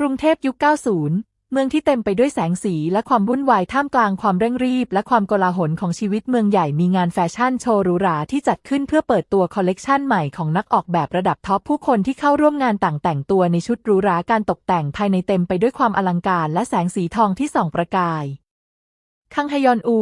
กรุงเทพยุค 90 เมืองที่เต็มไปด้วยแสงสีและความวุ่นวายท่ามกลางความเร่งรีบ และความโกลาหลของชีวิตเมืองใหญ่มีงานแฟชั่นโชว์หรูหราที่จัดขึ้นเพื่อเปิดตัวคอลเลกชันใหม่ของนักออกแบบระดับท็อปผู้คนที่เข้าร่วมงานต่างแต่งตัวในชุดหรูหราการตกแต่งภายในเต็มไปด้วยความอลังการและแสงสีทองที่ส่องประกายคังฮยอนอู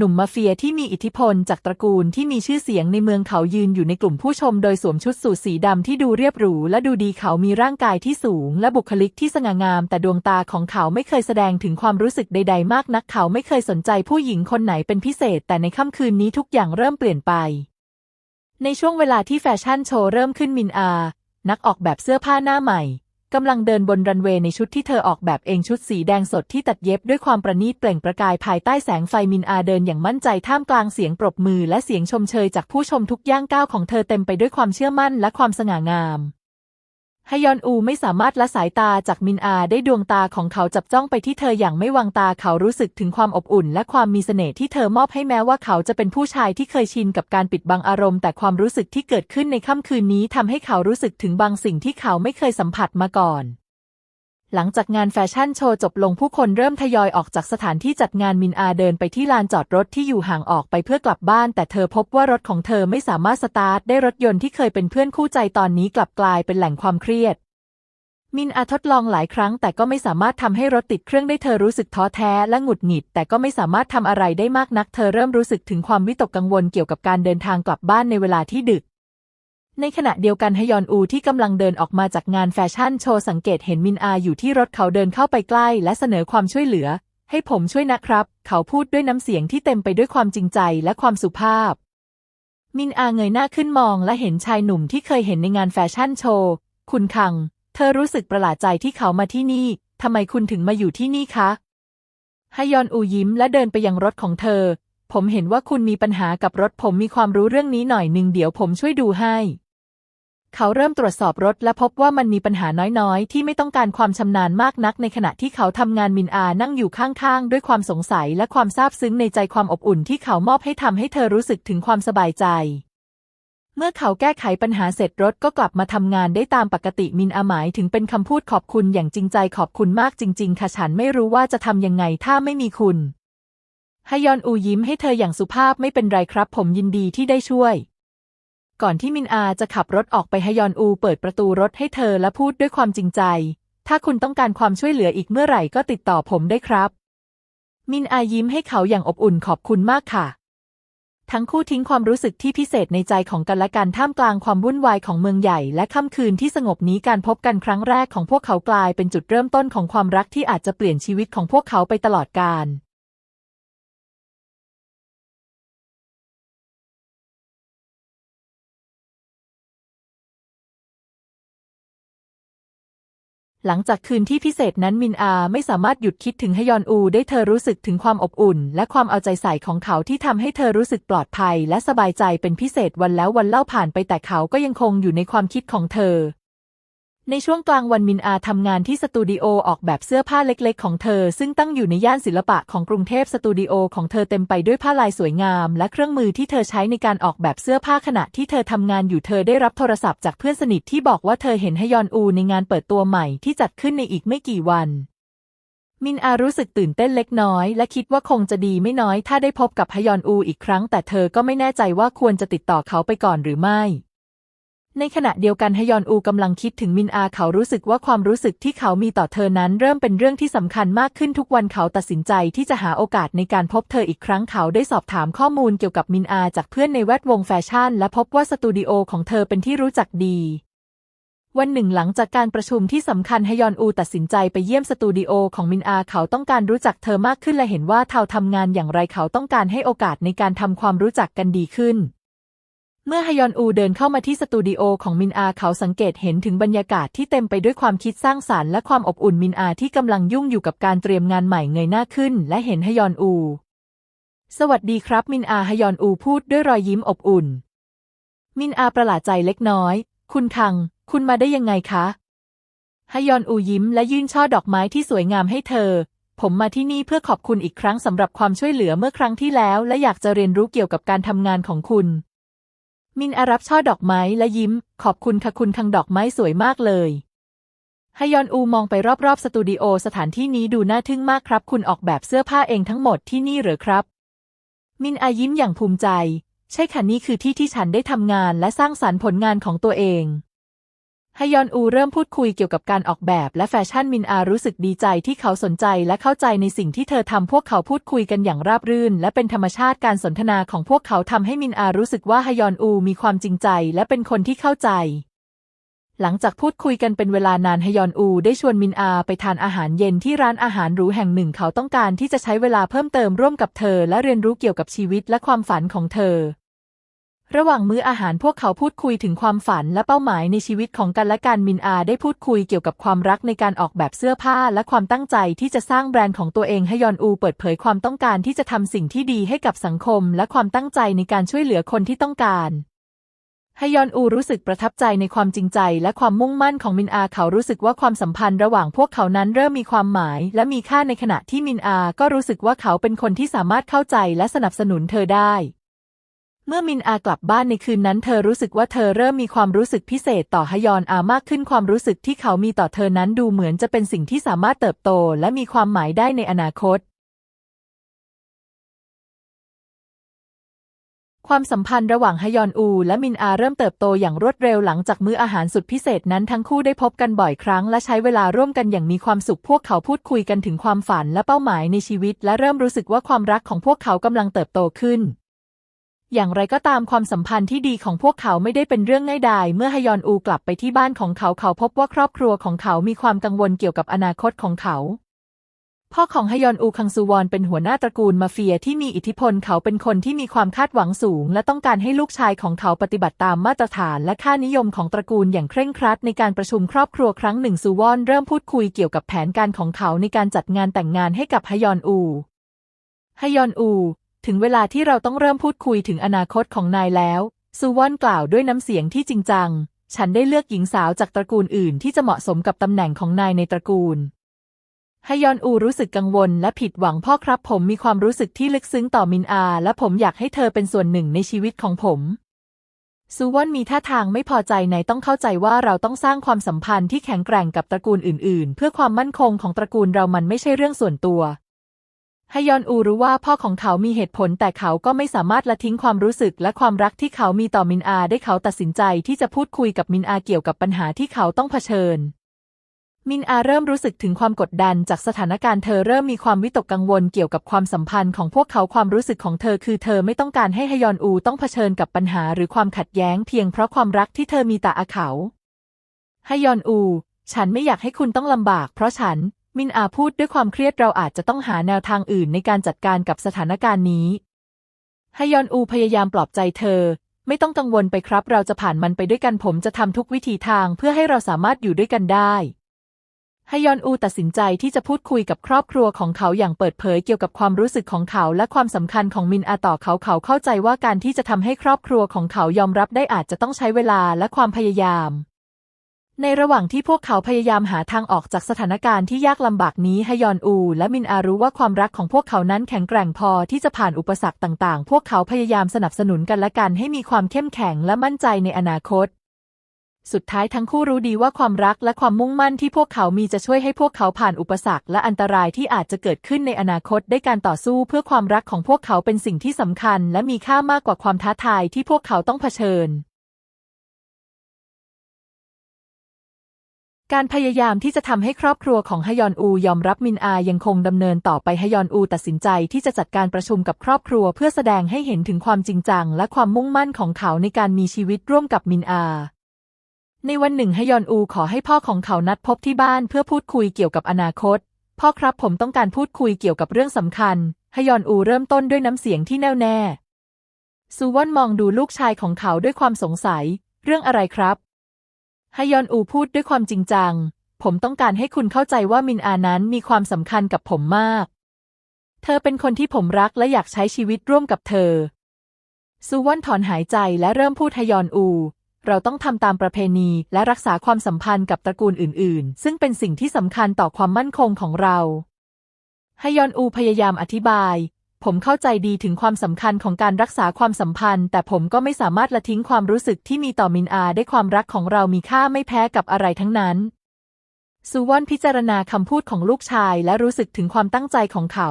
หนุ่มมาเฟียที่มีอิทธิพลจากตระกูลที่มีชื่อเสียงในเมืองเขายืนอยู่ในกลุ่มผู้ชมโดยสวมชุดสูทสีดำที่ดูเรียบหรูและดูดีเขามีร่างกายที่สูงและบุคลิกที่สง่างาม แต่ดวงตาของเขาไม่เคยแสดงถึงความรู้สึกใด ๆ มากนักเขาไม่เคยสนใจผู้หญิงคนไหนเป็นพิเศษ แต่ในค่ำคืนนี้ทุกอย่างเริ่มเปลี่ยนไป ในช่วงเวลาที่แฟชั่นโชว์เริ่มขึ้นมินอา นักออกแบบเสื้อผ้าหน้าใหม่ กำลังเดินบนรันเวย์ในชุดที่เธอออกแบบเองชุดสีแดงสดที่ตัดเย็บด้วยความประณีตเปล่งประกายภายใต้แสงไฟมินอาเดินอย่างมั่นใจท่ามกลางเสียงปรบมือและเสียงชมเชยจากผู้ชมทุกย่างก้าวของเธอเต็มไปด้วยความเชื่อมั่นและความสง่างาม ฮยอนอูไม่สามารถละสายตาจากมินอาได้ดวงตาของเขาจับจ้องไปที่เธออย่างไม่วางตาเขารู้สึกถึงความอบอุ่น และความมีเสน่ห์ที่เธอมอบให้แม้ว่าเขาจะเป็นผู้ชายที่เคยชินกับการปิดบังอารมณ์แต่ความรู้สึกที่เกิดขึ้นในค่ำคืนนี้ทำให้เขารู้สึกถึงบางสิ่งที่เขาไม่เคยสัมผัสมาก่อน หลังจากงานแฟชั่นโชว์จบลงผู้คนเริ่มทยอยออกจากสถานที่จัดงานมินอาเดินไปที่ลานจอดรถที่อยู่ห่างออกไปเพื่อกลับบ้าน แต่เธอพบว่ารถของเธอไม่สามารถสตาร์ทได้รถยนต์ที่เคยเป็นเพื่อนคู่ใจตอนนี้กลับกลายเป็นแหล่งความเครียด มินอาทดลองหลายครั้ง แต่ก็ไม่สามารถทำให้รถติดเครื่องได้เธอรู้สึกท้อแท้และหงุดหงิด แต่ก็ไม่สามารถทำอะไรได้มากนัก เธอเริ่มรู้สึกถึงความวิตกกังวลเกี่ยวกับการเดินทางกลับบ้านในเวลาที่ดึก ในขณะเดียวกันฮยอนอูที่กำลังเดินออกมาจากงานแฟชั่นโชว์สังเกตเห็นมินอาอยู่ที่รถเขาเดินเข้าไปใกล้ และเสนอความช่วยเหลือ ให้ผมช่วยนะครับ เขาพูดด้วยน้ำเสียงที่เต็มไปด้วยความจริงใจและความสุภาพ มินอาเงยหน้าขึ้นมองและเห็นชายหนุ่มที่เคยเห็นในงานแฟชั่นโชว์ คุณคัง เธอรู้สึกประหลาดใจที่เขามาที่นี่ทำไมคุณถึงมาอยู่ที่นี่คะฮยอนอูยิ้มและเดินไปยังรถของเธอ ผมเห็นว่าคุณมีปัญหากับรถผมมีความรู้เรื่องนี้หน่อยหนึ่งเดี๋ยวผมช่วยดูให้ เขาเริ่มตรวจสอบรถและพบว่ามันมีปัญหาน้อยๆ ที่ไม่ต้องการความชำนาญมากนัก ในขณะที่เขาทำงานมินอานั่งอยู่ข้างๆ ด้วยความสงสัยและความซาบซึ้งในใจความอบอุ่นที่เขามอบให้ทำให้เธอรู้สึกถึงความสบายใจ เมื่อเขาแก้ไขปัญหาเสร็จรถก็กลับมาทำงานได้ตามปกติมินอาหมายถึงเป็นคำพูดขอบคุณอย่างจริงใจขอบคุณมากจริง ๆ ค่ะฉันไม่รู้ว่าจะทำยังไงถ้าไม่มีคุณฮยอนอูยิ้มให้เธออย่างสุภาพไม่เป็นไรครับ ผมยินดีที่ได้ช่วย ก่อนที่มินอาจะขับรถออกไปฮยอนอูเปิดประตูรถให้เธอและพูดด้วยความจริงใจ ถ้าคุณต้องการความช่วยเหลืออีกเมื่อไหร่ก็ติดต่อผมได้ครับ มินอายิ้มให้เขาอย่างอบอุ่นขอบคุณมากค่ะ ทั้งคู่ทิ้งความรู้สึกที่พิเศษในใจของกันและกันท่ามกลางความวุ่นวายของเมืองใหญ่ และค่ำคืนที่สงบนี้การพบกันครั้งแรกของพวกเขากลายเป็นจุดเริ่มต้นของความรักที่อาจจะเปลี่ยนชีวิตของพวกเขาไปตลอดกาล หลังจากคืนที่พิเศษนั้นมินอาไม่สามารถหยุดคิดถึงฮยอนอูได้เธอรู้สึกถึงความอบอุ่น และความเอาใจใส่ของเขาที่ทำให้เธอรู้สึกปลอดภัย และสบายใจเป็นพิเศษวันแล้ววันเล่าผ่านไปแต่เขาก็ยังคงอยู่ในความคิดของเธอ ในช่วงกลางวันมินอาทำงานที่สตูดิโอออกแบบเสื้อผ้าเล็กๆ ของเธอ ซึ่งตั้งอยู่ในย่านศิลปะของกรุงเทพสตูดิโอของเธอเต็มไปด้วยผ้าลายสวยงาม และเครื่องมือที่เธอใช้ในการออกแบบเสื้อผ้าขณะที่เธอทำงานอยู่เธอได้รับโทรศัพท์จากเพื่อนสนิทที่บอกว่าเธอเห็นฮยอนอูในงานเปิดตัวใหม่ที่จัดขึ้นในอีกไม่กี่วัน มินอารู้สึกตื่นเต้นเล็กน้อย และคิดว่าคงจะดีไม่น้อย ถ้าได้พบกับฮยอนอูอีกครั้ง แต่เธอก็ไม่แน่ใจว่าควรจะติดต่อเขาไปก่อนหรือไม่ ในขณะเดียวกันฮยอนอูกำลังคิดถึงมินอาเขารู้สึกว่าความรู้สึกที่เขามีต่อเธอนั้นเริ่มเป็นเรื่องที่สำคัญมากขึ้นทุกวันเขาตัดสินใจที่จะหาโอกาสในการพบเธออีกครั้งเขาได้สอบถามข้อมูลเกี่ยวกับมินอาจากเพื่อนในแวดวงแฟชั่น และพบว่าสตูดิโอของเธอเป็นที่รู้จักดี วันหนึ่งหลังจากการประชุมที่สำคัญฮยอนอูตัดสินใจไปเยี่ยมสตูดิโอของมินอาเขาต้องการรู้จักเธอมากขึ้นและเห็นว่าเธอทำงานอย่างไรเขาต้องการให้โอกาสในการทำความรู้จักกันดีขึ้น เมื่อฮยอนอูเดินเข้ามาที่สตูดิโอของมินอาเขาสังเกตเห็นถึงบรรยากาศที่เต็มไปด้วยความคิดสร้างสารรค์และความอบอุ่นมินอาที่กำลังยุ่งอยู่กับการเตรียมงานใหม่เงยหน้าขึ้น และเห็นฮยอนอู สวัสดีครับ มินอาฮยอนอูพูดด้วยรอยยิ้มอบอุ่น มินอาประหลาดใจเล็กน้อย คุณคัง คุณมาได้ยังไงคะฮยอนอูยิ้มและยื่นช่อดอกไม้ที่สวยงามให้เธอ ผมมาที่นี่เพื่อขอบคุณอีกครั้งสำหรับความช่วยเหลือเมื่อครั้งที่แล้ว และอยากจะเรียนรู้เกี่ยวกับการทำงานของคุณ มินอารับช่อดอกไม้และยิ้ม ขอบคุณค่ะคุณคังดอกไม้สวยมากเลยฮยอนอูมองไปรอบๆสตูดิโอสถานที่นี้ดูน่าทึ่งมากครับ คุณออกแบบเสื้อผ้าเองทั้งหมดที่นี่หรือครับ มินอายิ้มอย่างภูมิใจ ใช่ค่ะนี่คือที่ที่ฉันได้ทำงานและสร้างสรรค์ผลงานของตัวเอง ฮยอนอูเริ่มพูดคุยเกี่ยวกับการออกแบบและแฟชั่นมินอารู้สึกดีใจที่เขาสนใจและเข้าใจในสิ่งที่เธอทำพวกเขาพูดคุยกันอย่างราบรื่น และเป็นธรรมชาติการสนทนาของพวกเขาทำให้มินอารู้สึกว่าฮยอนอูมีความจริงใจและเป็นคนที่เข้าใจ หลังจากพูดคุยกันเป็นเวลานานฮยอนอูได้ชวนมินอาไปทานอาหารเย็นที่ร้านอาหารหรูแห่งหนึ่งเขาต้องการที่จะใช้เวลาเพิ่มเติมร่วมกับเธอ และเรียนรู้เกี่ยวกับชีวิตและความฝันของเธอ ระหว่างมื้ออาหารพวกเขาพูดคุยถึงความฝันและเป้าหมายในชีวิตของกันและกันมินอาได้พูดคุยเกี่ยวกับความรักในการออกแบบเสื้อผ้าและความตั้งใจที่จะสร้างแบรนด์ของตัวเองฮยอนอูเปิดเผยความต้องการที่จะทำสิ่งที่ดีให้กับสังคม และความตั้งใจในการช่วยเหลือคนที่ต้องการฮยอนอูรู้สึกประทับใจในความจริงใจและความมุ่งมั่นของมินอาเขารู้สึกว่าความสัมพันธ์ระหว่างพวกเขานั้นเริ่มมีความหมาย และมีค่าในขณะที่มินอาก็รู้สึกว่าเขาเป็นคนที่สามารถเข้าใจและสนับสนุนเธอได้ เมื่อมินอากลับบ้านในคืนนั้นเธอรู้สึกว่าเธอเริ่มมีความรู้สึกพิเศษต่อฮยอนอามากขึ้นความรู้สึกที่เขามีต่อเธอนั้นดูเหมือนจะเป็นสิ่งที่สามารถเติบโตและมีความหมายได้ในอนาคต ความสัมพันธ์ระหว่างฮยอนอูและมินอาเริ่มเติบโตอย่างรวดเร็วหลังจากมื้ออาหารสุดพิเศษนั้นทั้งคู่ได้พบกันบ่อยครั้งและใช้เวลาร่วมกันอย่างมีความสุขพวกเขาพูดคุยกันถึงความฝันและเป้าหมายในชีวิต และเริ่มรู้สึกว่าความรักของพวกเขากำลังเติบโตขึ้น อย่างไรก็ตามความสัมพันธ์ที่ดีของพวกเขาไม่ได้เป็นเรื่องง่ายดายเมื่อฮยอนอูกลับไปที่บ้านของเขาเขาพบว่าครอบครัวของเขามีความกังวลเกี่ยวกับอนาคตของเขา พ่อของฮยอนอูคังซูวอนเป็นหัวหน้าตระกูลมาเฟียที่มีอิทธิพลเขาเป็นคนที่มีความคาดหวังสูง และต้องการให้ลูกชายของเขาปฏิบัติตามมาตรฐานและค่านิยมของตระกูลอย่างเคร่งครัดในการประชุมครอบครัวครั้งหนึ่งซูวอนเริ่มพูดคุยเกี่ยวกับแผนการของเขาในการจัดงานแต่งงานให้กับฮยอนอูฮยอนอู ถึงเวลาที่เราต้องเริ่มพูดคุยถึงอนาคตของนายแล้วซูวอนกล่าวด้วยน้ำเสียงที่จริงจัง ฉันได้เลือกหญิงสาวจากตระกูลอื่นที่จะเหมาะสมกับตำแหน่งของนายในตระกูลฮยอนอูรู้สึกกังวลและผิดหวังพ่อครับผมมีความรู้สึกที่ลึกซึ้งต่อมินอา และผมอยากให้เธอเป็นส่วนหนึ่งในชีวิตของผมซูวอนมีท่าทางไม่พอใจในต้องเข้าใจว่าเราต้องสร้างความสัมพันธ์ที่แข็งแกร่งกับตระกูลอื่น ๆ เพื่อความมั่นคงของตระกูลเรามันไม่ใช่เรื่องส่วนตัว ฮยอนอูรู้ว่าพ่อของเขามีเหตุผลแต่เขาก็ไม่สามารถละทิ้งความรู้สึกและความรักที่เขามีต่อมินอาได้เขาตัดสินใจที่จะพูดคุยกับมินอาเกี่ยวกับปัญหาที่เขาต้องเผชิญ มินอาเริ่มรู้สึกถึงความกดดันจากสถานการณ์เธอเริ่มมีความวิตกกังวลเกี่ยวกับความสัมพันธ์ของพวกเขาความรู้สึกของเธอคือเธอไม่ต้องการให้ฮยอนอูต้องเผชิญกับปัญหาหรือความขัดแย้งเพียงเพราะความรักที่เธอมีต่ออาเขาฮยอนอู ฉันไม่อยากให้คุณต้องลำบากเพราะฉัน มินอาพูดด้วยความเครียดเราอาจจะต้องหาแนวทางอื่นในการจัดการกับสถานการณ์นี้ฮยอนอูพยายามปลอบใจเธอ ไม่ต้องกังวลไปครับ เราจะผ่านมันไปด้วยกันผมจะทำทุกวิธีทางเพื่อให้เราสามารถอยู่ด้วยกันได้ฮยอนอูตัดสินใจที่จะพูดคุยกับครอบครัวของเขาอย่างเปิดเผยเกี่ยวกับความรู้สึกของเขาและความสำคัญของมินอาต่อเขาเขาเข้าใจว่าการที่จะทำให้ครอบครัวของเขายอมรับได้อาจจะต้องใช้เวลาและความพยายาม ในระหว่างที่พวกเขาพยายามหาทางออกจากสถานการณ์ที่ยากลำบากนี้ฮยอนอู และมินอารู้ว่าความรักของพวกเขานั้นแข็งแกร่งพอที่จะผ่านอุปสรรคต่างๆ พวกเขาพยายามสนับสนุนกันและกันให้มีความเข้มแข็งและมั่นใจในอนาคต สุดท้ายทั้งคู่รู้ดีว่าความรักและความมุ่งมั่นที่พวกเขามีจะช่วยให้พวกเขาผ่านอุปสรรคและอันตรายที่อาจจะเกิดขึ้นในอนาคตได้การต่อสู้เพื่อความรักของพวกเขาเป็นสิ่งที่สำคัญ และมีค่ามากกว่าความท้าทายที่พวกเขาต้องเผชิญ การพยายามที่จะทำให้ครอบครัวของฮยอนอูยอมรับมินอายังคงดำเนินต่อไปฮยอนอูตัดสินใจที่จะจัดการประชุมกับครอบครัว เพื่อแสดงให้เห็นถึงความจริงจัง และความมุ่งมั่นของเขาในการมีชีวิตร่วมกับมินอา ในวันหนึ่งฮยอนอูขอให้พ่อของเขานัดพบที่บ้านเพื่อพูดคุยเกี่ยวกับอนาคต พ่อครับผมต้องการพูดคุยเกี่ยวกับเรื่องสำคัญฮยอนอูเริ่มต้นด้วยน้ำเสียงที่แน่วแน่ซูวอนมองดูลูกชายของเขาด้วยความสงสัย เรื่องอะไรครับ ฮยอนอูพูดด้วยความจริงจัง ผมต้องการให้คุณเข้าใจว่ามินอานั้นมีความสำคัญกับผมมาก เธอเป็นคนที่ผมรักและอยากใช้ชีวิตร่วมกับเธอ ซูวอนถอนหายใจและเริ่มพูดฮยอนอู เราต้องทำตามประเพณีและรักษาความสัมพันธ์กับตระกูลอื่น ๆ ซึ่งเป็นสิ่งที่สำคัญต่อความมั่นคงของเราฮยอนอูพยายามอธิบาย ผมเข้าใจดีถึงความสำคัญของการรักษาความสัมพันธ์ แต่ผมก็ไม่สามารถละทิ้งความรู้สึกที่มีต่อมินอาได้ความรักของเรามีค่าไม่แพ้กับอะไรทั้งนั้น ซูวอนพิจารณาคำพูดของลูกชายและรู้สึกถึงความตั้งใจของเขา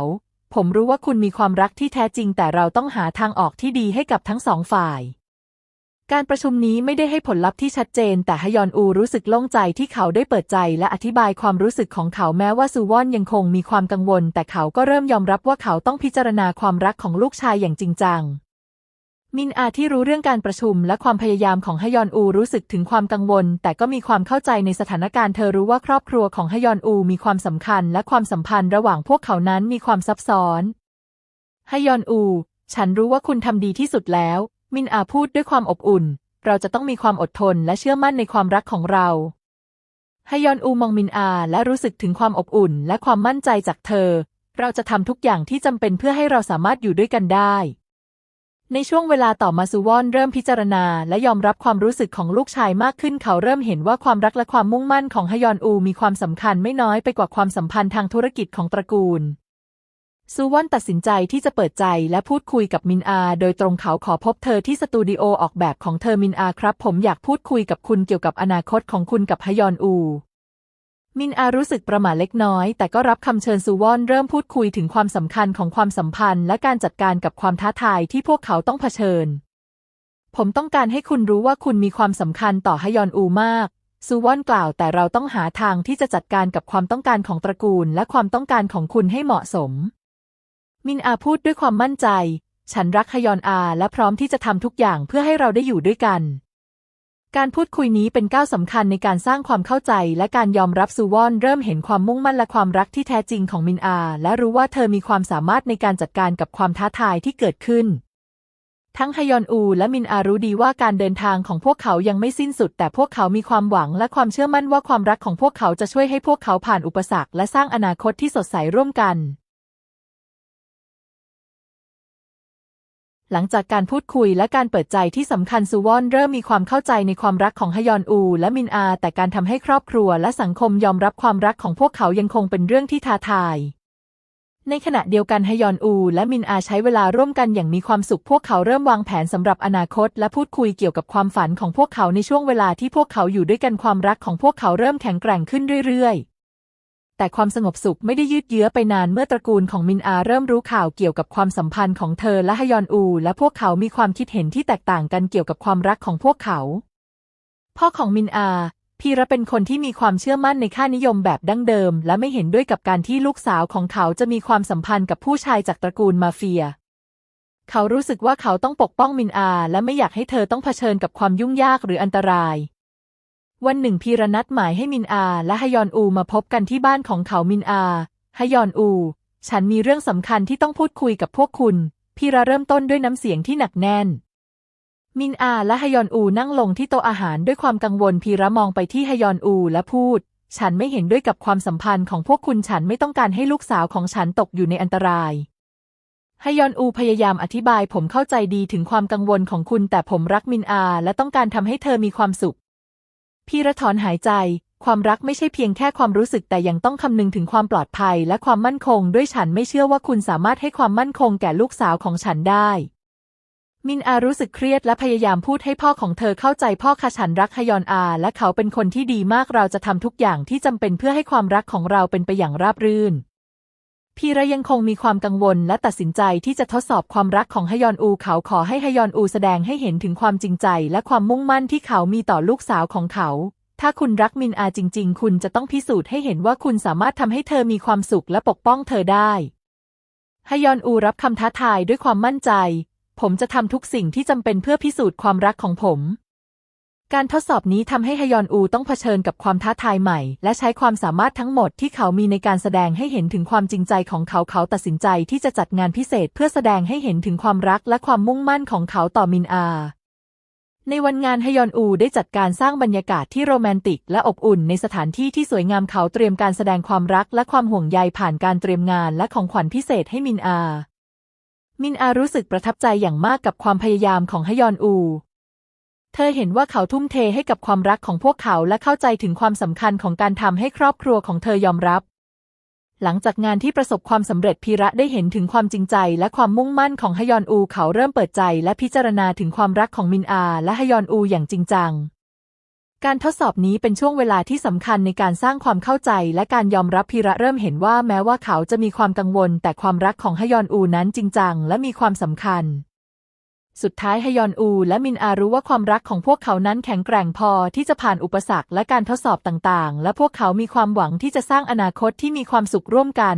ผมรู้ว่าคุณมีความรักที่แท้จริง แต่เราต้องหาทางออกที่ดีให้กับทั้งสองฝ่าย การประชุมนี้ไม่ได้ให้ผลลัพธ์ที่ชัดเจน แต่ฮยอนอูรู้สึกโล่งใจที่เขาได้เปิดใจและอธิบายความรู้สึกของเขาแม้ว่าซูวอนยังคงมีความกังวล แต่เขาก็เริ่มยอมรับว่าเขาต้องพิจารณาความรักของลูกชายอย่างจริงจัง มินอาที่รู้เรื่องการประชุมและความพยายามของฮยอนอูรู้สึกถึงความกังวล แต่ก็มีความเข้าใจในสถานการณ์เธอรู้ว่าครอบครัวของฮยอนอูมีความสำคัญ และความสัมพันธ์ระหว่างพวกเขานั้นมีความซับซ้อนฮยอนอู ฉันรู้ว่าคุณทำดีที่สุดแล้ว มินอาพูดด้วยความอบอุ่น เราจะต้องมีความอดทนและเชื่อมั่นในความรักของเราฮยอนอูมองมินอาและรู้สึกถึงความอบอุ่นและความมั่นใจจากเธอ เราจะทำทุกอย่างที่จำเป็นเพื่อให้เราสามารถอยู่ด้วยกันได้ ในช่วงเวลาต่อมาซูวอนเริ่มพิจารณาและยอมรับความรู้สึกของลูกชายมากขึ้นเขาเริ่มเห็นว่าความรักและความมุ่งมั่นของฮยอนอูมีความสำคัญไม่น้อยไปกว่าความสัมพันธ์ทางธุรกิจของตระกูล ซูวอนตัดสินใจที่จะเปิดใจและพูดคุยกับมินอา โดยตรงเขาขอพบเธอที่สตูดิโอออกแบบของเธอมินอาครับ ผมอยากพูดคุยกับคุณเกี่ยวกับอนาคตของคุณกับฮยอนอูมินอารู้สึกประหม่าเล็กน้อย แต่ก็รับคำเชิญซูวอนเริ่มพูดคุยถึงความสำคัญของความสัมพันธ์ และการจัดการกับความท้าทายที่พวกเขาต้องเผชิญ ผมต้องการให้คุณรู้ว่าคุณมีความสำคัญต่อฮยอนอูมากซูวอนกล่าวแต่เราต้องหาทางที่จะจัดการกับความต้องการของตระกูล และความต้องการของคุณให้เหมาะสม มินอาพูดด้วยความมั่นใจ ฉันรักฮยอนอาและพร้อมที่จะทำทุกอย่างเพื่อให้เราได้อยู่ด้วยกัน การพูดคุยนี้เป็นก้าวสำคัญในการสร้างความเข้าใจ และการยอมรับซูวอนเริ่มเห็นความมุ่งมั่นและความรักที่แท้จริงของมินอา และรู้ว่าเธอมีความสามารถในการจัดการกับความท้าทายที่เกิดขึ้น ทั้งฮยอนอูและมินอารู้ดีว่าการเดินทางของพวกเขายังไม่สิ้นสุด แต่พวกเขามีความหวังและความเชื่อมั่นว่าความรักของพวกเขาจะช่วยให้พวกเขาผ่านอุปสรรค และสร้างอนาคตที่สดใสร่วมกัน หลังจากการพูดคุยและการเปิดใจที่สำคัญซูวอนเริ่มมีความเข้าใจในความรักของฮยอนอู และมินอา แต่การทำให้ครอบครัวและสังคมยอมรับความรักของพวกเขายังคงเป็นเรื่องที่ท้าทาย ในขณะเดียวกันฮยอนอู และมินอาใช้เวลาร่วมกันอย่างมีความสุขพวกเขาเริ่มวางแผนสำหรับอนาคต และพูดคุยเกี่ยวกับความฝันของพวกเขาในช่วงเวลาที่พวกเขาอยู่ด้วยกันความรักของพวกเขาเริ่มแข็งแกร่งขึ้นเรื่อยๆ แต่ความสงบสุขไม่ได้ยืดเยื้อไปนานเมื่อตระกูลของมินอาเริ่มรู้ข่าวเกี่ยวกับความสัมพันธ์ของเธอและฮยอนอู และพวกเขามีความคิดเห็นที่แตกต่างกันเกี่ยวกับความรักของพวกเขา พ่อของมินอาพีระเป็นคนที่มีความเชื่อมั่นในค่านิยมแบบดั้งเดิม และไม่เห็นด้วยกับการที่ลูกสาวของเขาจะมีความสัมพันธ์กับผู้ชายจากตระกูลมาเฟีย เขารู้สึกว่าเขาต้องปกป้องมินอา และไม่อยากให้เธอต้องเผชิญกับความยุ่งยากหรืออันตราย วันหนึ่งพีระนัดหมายให้มินอา และฮยอนอูมาพบกันที่บ้านของเขามินอาฮยอนอู ฉันมีเรื่องสำคัญที่ต้องพูดคุยกับพวกคุณ พีระเริ่มต้นด้วยน้ำเสียงที่หนักแน่น มินอาและฮยอนอูนั่งลงที่โต๊ะอาหารด้วยความกังวลพีระมองไปที่ฮยอนอูและพูด ฉันไม่เห็นด้วยกับความสัมพันธ์ของพวกคุณฉันไม่ต้องการให้ลูกสาวของฉันตกอยู่ในอันตรายฮยอนอูพยายามอธิบายผมเข้าใจดีถึงความกังวลของคุณ แต่ผมรักมินอา และต้องการทำให้เธอมีความสุข พี่ระถอนหายใจ ความรักไม่ใช่เพียงแค่ความรู้สึกแต่ยังต้องคำนึงถึงความปลอดภัยและความมั่นคง ด้วยฉันไม่เชื่อว่าคุณสามารถให้ความมั่นคงแก่ลูกสาวของฉันได้ มินอารู้สึกเครียดและพยายามพูดให้พ่อของเธอเข้าใจพ่อคะฉันรักฮยอนอา และเขาเป็นคนที่ดีมากเราจะทำทุกอย่างที่จำเป็นเพื่อให้ความรักของเราเป็นไปอย่างราบรื่น พีระยังคงมีความกังวลและตัดสินใจที่จะทดสอบความรักของฮยอนอูเขาขอให้ฮยอนอูแสดงให้เห็นถึงความจริงใจและความมุ่งมั่นที่เขามีต่อลูกสาวของเขา ถ้าคุณรักมินอาจริง ๆ คุณจะต้องพิสูจน์ให้เห็นว่าคุณสามารถทำให้เธอมีความสุขและปกป้องเธอได้ฮยอนอูรับคำท้าทายด้วยความมั่นใจ ผมจะทำทุกสิ่งที่จำเป็นเพื่อพิสูจน์ความรักของผม การทดสอบนี้ทำให้ฮยอนอูต้องเผชิญกับความท้าทายใหม่ และใช้ความสามารถทั้งหมดที่เขามีในการแสดงให้เห็นถึงความจริงใจของเขาเขาตัดสินใจที่จะจัดงานพิเศษเพื่อแสดงให้เห็นถึงความรักและความมุ่งมั่นของเขาต่อมินอา ในวันงานฮยอนอูได้จัดการสร้างบรรยากาศที่โรแมนติก และอบอุ่นในสถานที่ที่สวยงามเขาเตรียมการแสดงความรักและความห่วงใยผ่านการเตรียมงานและของขวัญพิเศษให้มินอา มินอารู้สึกประทับใจอย่างมากกับความพยายามของฮยอนอู เธอเห็นว่าเขาทุ่มเทให้กับความรักของพวกเขาและเข้าใจถึงความสำคัญของการทำให้ครอบครัวของเธอยอมรับ หลังจากงานที่ประสบความสำเร็จพีระได้เห็นถึงความจริงใจและความมุ่งมั่นของฮยอนอูเขาเริ่มเปิดใจและพิจารณาถึงความรักของมินอา และฮยอนอูอย่างจริงจัง การทดสอบนี้เป็นช่วงเวลาที่สำคัญในการสร้างความเข้าใจและการยอมรับพีระเริ่มเห็นว่าแม้ว่าเขาจะมีความกังวล แต่ความรักของฮยอนอูนั้นจริงจังและมีความสำคัญ สุดท้ายฮยอนอูและมินอารู้ว่าความรักของพวกเขานั้นแข็งแกร่งพอที่จะผ่านอุปสรรคและการทดสอบต่างๆ และพวกเขามีความหวังที่จะสร้างอนาคตที่มีความสุขร่วมกัน